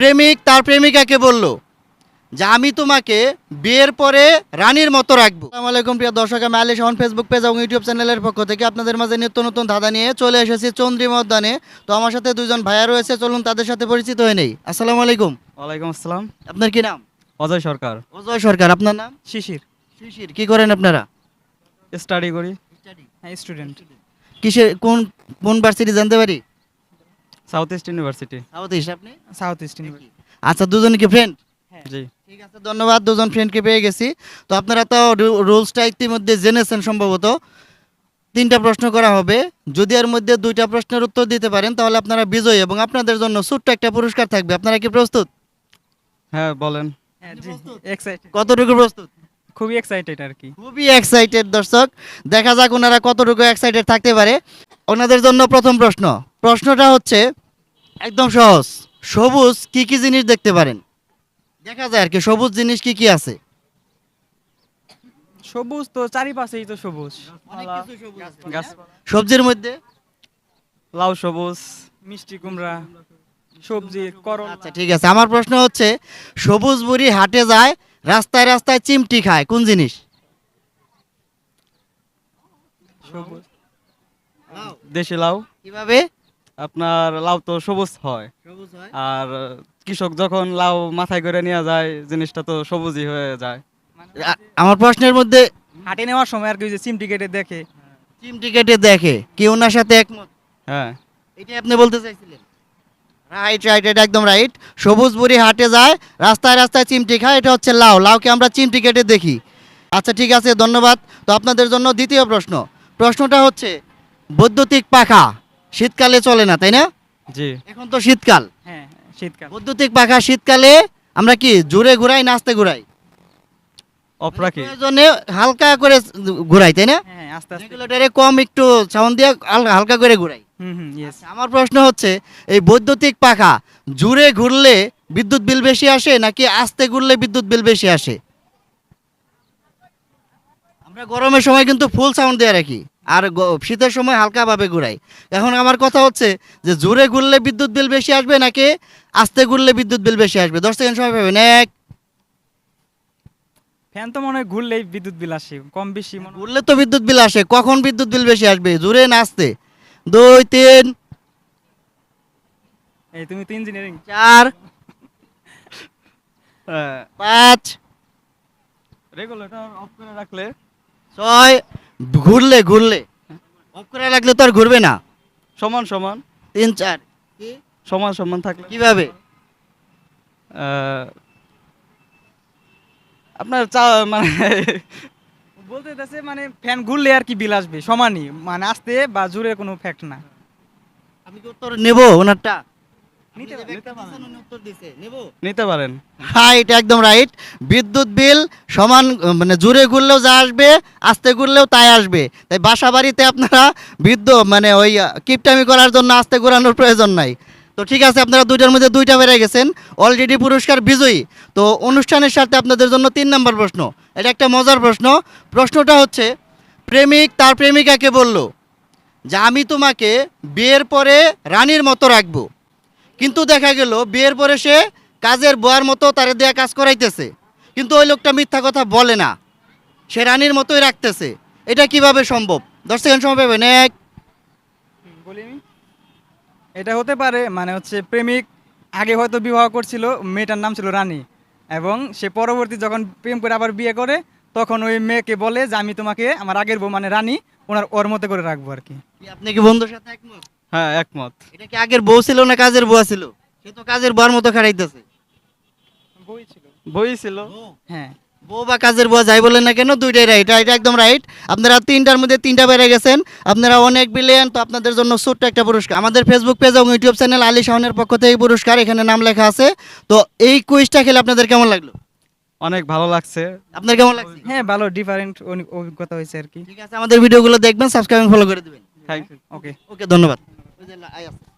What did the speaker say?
প্রেমিক তার প্রেমিকাকে বলল? যে আমি তোমাকে বিয়ের পরে রানীর মতো রাখব। আসসালামু আলাইকুম প্রিয় দর্শক আমি আলী শাহন ফেসবুক পেজ এবং ইউটিউব চ্যানেলের পক্ষ থেকে আপনাদের মাঝে নিত্য নতুন ধাঁধা নিয়ে চলে এসেছি চন্দ্রিমা উদ্যানে তো আমার সাথে দুজন ভাইয়া রয়েছে চলুন তাদের সাথে পরিচিত হয়ে নেই। আসসালামু আলাইকুম। ওয়ালাইকুম আসসালাম। আপনার কি নাম? অজয় সরকার। অজয় সরকার আপনার নাম? শিশির। শিশির কি করেন আপনারা? স্টাডি করি। হ্যাঁ স্টুডেন্ট কিসের কোন কোন ভার্সিটি জানতে পারি? South East University South East আপনি? সাউথ ইস্ট ইউনিভার্সিটি আচ্ছা দুজন কি ফ্রেন্ড জি। ঠিক আছে ধন্যবাদ দুজন ফ্রেন্ডকে পেয়ে গেছি। তো আপনারা তো রুলসটা ইতিমধ্যে জেনেছেন সম্ভবত। তিনটা প্রশ্ন করা হবে। যদি এর মধ্যে দুইটা প্রশ্নের উত্তর দিতে পারেন তাহলে আপনারা বিজয়ী এবং আপনাদের জন্য ছোট্ট একটা পুরস্কার থাকবে। আপনারা কি প্রস্তুত? হ্যাঁ বলেন। হ্যাঁ জি। এক্সাইটেড কতটুকু প্রস্তুত? খুবই এক্সাইটেড আর কি। খুবই এক্সাইটেড দর্শক। দেখা যাক ওনারা কতটুকু এক্সাইটেড থাকতে পারে। ওনাদের জন্য প্রথম প্রশ্ন। প্রশ্নটা হচ্ছে একদম সহজ। সবুজ কি কি জিনিস দেখতে পারেন? দেখা যায় আর কি সবুজ জিনিস কি কি আছে? সবুজ তো চারিপাশেই তো সবুজ। গাছ। সবজির মধ্যে? লাউ সবুজ মিষ্টি কুমড়া সবজি করলা। আচ্ছা ঠিক আছে। আমার প্রশ্ন হচ্ছে সবুজ বুড়ি হাটে যায় রাস্তায় রাস্তায় চিমটি খায় কোন জিনিস? সবুজ। দেশি লাউ। কীভাবে? আপনার লাউ তো সবুজ হয়। আর কৃষক যখন লাউ মাথায় করে নিয়ে যায় জিনিসটা তো সবুজই হয়ে যায়। আমার প্রশ্নের মধ্যে হাটে নেওয়ার সময় আর কি ওই যে চিমটি কেটে দেখে। চিমটি কেটে দেখে কি ওনার সাথে একমত? হ্যাঁ। এটাই আপনি বলতে চাইছিলেন? রাইট রাইট এটা একদম রাইট সবুজ বুড়ি হাটে যায় রাস্তায় রাস্তায় চিমটি খায় এটা হচ্ছে লাউ। লাউকে আমরা চিমটি কেটে দেখি। আচ্ছা ঠিক আছে ধন্যবাদ। তো আপনাদের জন্য দ্বিতীয় প্রশ্ন। প্রশ্নটা হচ্ছে বৈদ্যুতিক পাখা শীতকালে চলে না তাই না? জি। এখন তো শীতকাল। হ্যাঁ শীতকাল। বৈদ্যুতিক পাখা শীতকালে আমরা কি জোরে ঘুরাই নাচতে ঘুরাই? অপরাকি। প্রয়োজনে হালকা করে ঘুরাই তাই না? হ্যাঁ আস্তে আস্তে। রেগুলেটরে কম একটু সাউন্ড দিয়ে হালকা করে ঘুরাই। হুম হুম ইয়েস আচ্ছা, আমার প্রশ্ন হচ্ছে এই বৈদ্যুতিক পাখা জুড়ে ঘুরলে বিদ্যুৎ বিল বেশি আসে নাকি আস্তে ঘুরলে বিদ্যুৎ বিল বেশি আসে? আমরা গরমের সময় কিন্তু ফুল সাউন্ড দিয়ে রাখি। আর শীতের সময় হালকাভাবে ঘুরাই। এখন আমার কথা হচ্ছে যে জোরে ঘুরলে বিদ্যুৎ বিল বেশি আসবে নাকি আস্তে ঘুরলে বিদ্যুৎ বিল বেশি আসবে? দশ সেকেন্ড সময় পাবেন। এক। ফ্যান তো মনে হয় ঘুরলেই বিদ্যুৎ বিল আসে কম বেশি ঘুরলে তো বিদ্যুৎ বিল আসে কখন বিদ্যুৎ বিল বেশি আসবে? জোরে না আস্তে? দুই তিন। এই তুমি তো ইঞ্জিনিয়ারিং চার। হ্যাঁ। পাঁচ। রেগুলেটর অফ করে রাখলে ছয়। ঘুরলে ঘুরলে। অফ করে রাখলে তো আর ঘুরবে না। সমান সমান। তিন চার। সমান সমান থাকলে। কীভাবে? আপনার চা মানে বলতে চাইছে মানে ফ্যান ঘুরলে আর কি বিল আসবে? সমানই। মানে আসতে বা জোরে কোনো ফ্যাক্ট না। আমি কি উত্তর নেব ওনারটা? নিতে পারেন। হ্যাঁ এটা একদম রাইট বিদ্যুৎ বিল সমান মানে জোরে ঘুরলেও যা আসবে আস্তে ঘুরলেও তাই আসবে। তাই বাসা বাড়িতে আপনারা বিদ্যুৎ মানে ওই কিপটামি করার জন্য আস্তে ঘোরানোর প্রয়োজন নাই। তো ঠিক আছে আপনারা দুইটার মধ্যে দুইটা বেড়ে গেছেন। অলরেডি পুরস্কার বিজয়ী। তো অনুষ্ঠানের সাথে আপনাদের জন্য তিন নম্বর প্রশ্ন। এটা একটা মজার প্রশ্ন। প্রশ্নটা হচ্ছে প্রেমিক তার প্রেমিকাকে বলল যে আমি তোমাকে বিয়ের পরে রানীর মতো রাখব। কিন্তু দেখা গেল বিয়ের পরে সে কাজের বয়ার মতো তারে দেয়া কাজ করাইতেছে। কিন্তু ওই লোকটা মিথ্যা কথা বলে না। সে রানীর মতোই রাখতেছে। এটা কীভাবে সম্ভব? দশ সেকেন্ড সময় পাবেন এক। এটা হতে পারে মানে হচ্ছে প্রেমিক আগে হয়তো বিবাহ করছিল মেয়েটার নাম ছিল রানী। এবং সে পরবর্তী যখন প্রেম করে আবার বিয়ে করে তখন ওই মেয়েকে বলে যে আমি তোমাকে আমার আগের বউ মানে রানী ওনার ওর মতো করে রাখব আর কি। আপনি কি বন্ধুর সাথে একমত? হ্যাঁ একমত। এটা কি আগের বউ ছিল না কাজের বুয়া ছিল? সে তো কাজের বুয়ার মতো খাড়াইতেছে। বই ছিল। বই ছিল? হ্যাঁ। বউ বা কাজের বুয়া যাই বলেন না কেন দুইটাই রাইট এটা একদম রাইট আপনারা তিনটার মধ্যে তিনটা বেড়ে গেছেন। আপনারা অনেক বিলিয়ন তো আপনাদের জন্য ছোট্ট একটা পুরস্কার। আমাদের ফেসবুক পেজ এবং ইউটিউব চ্যানেল আলী শাহনের পক্ষ থেকে এই পুরস্কার এখানে নাম লেখা আছে। তো এই কুইজটা খেলে আপনাদের কেমন লাগল? অনেক ভালো লাগছে। আপনার কেমন লাগছে? হ্যাঁ ভালো ডিফারেন্ট অভিজ্ঞতা হয়েছে আর কি। ঠিক আছে আমাদের ভিডিওগুলো দেখবেন সাবস্ক্রাইব ফলো করে দিবেন। থ্যাংক ইউ ওকে ওকে ধন্যবাদ। ওই যে লা- আই আছে।